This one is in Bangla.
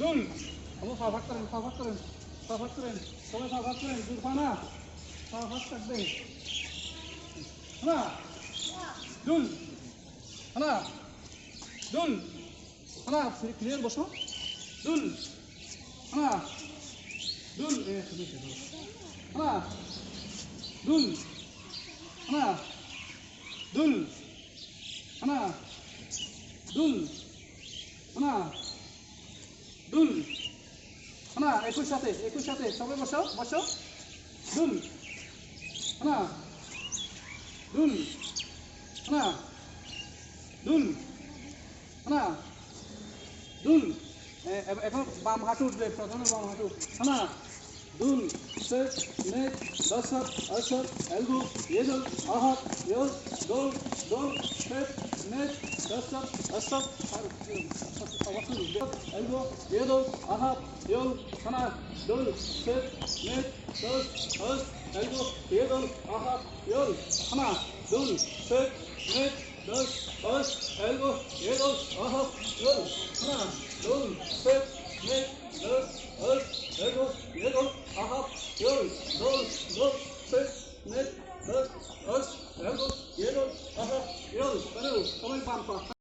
দুল। আমার ভাগ করেন ভাগ করেন ভাগ করেন। সবাই ভাগ করেন দূর পা না পা ভাগ থাকবে। হ্যাঁ দুল। হ্যাঁ দুল। হ্যাঁ ক্লিয়ার বসো। দুল। হ্যাঁ দুল। এ, তুমি হ্যাঁ দুল। হ্যাঁ দুল। না একুশ সাথে একুশ সাথে। সবাই বসো বসো। দুল। না দুল। না দুল। না দুল। এখন বাম হাঁটু উঠবে, প্রথমে বাম হাঁটু। না দুল। Sırç, İnek, Dasap, Asap, Elgul, Yedil, Ahap, Yıl, Dol, Dol, Şep, İnek, Dasap, Asap, Elgul, Yedil, Ahap, Yıl, Sana, Dol, Şep, İnek, Dol, Öz, Elgul, Yedil, Ahap, Yıl, Sana, Dol, Şep, İnek, Dol, Öz, Elgul, Yedil, Ahap, Yıl, Sana, Yol, dol, dol, söz, net, dört, öz, eldos, yedos, aha, yol, bana vur, tamam, pampa.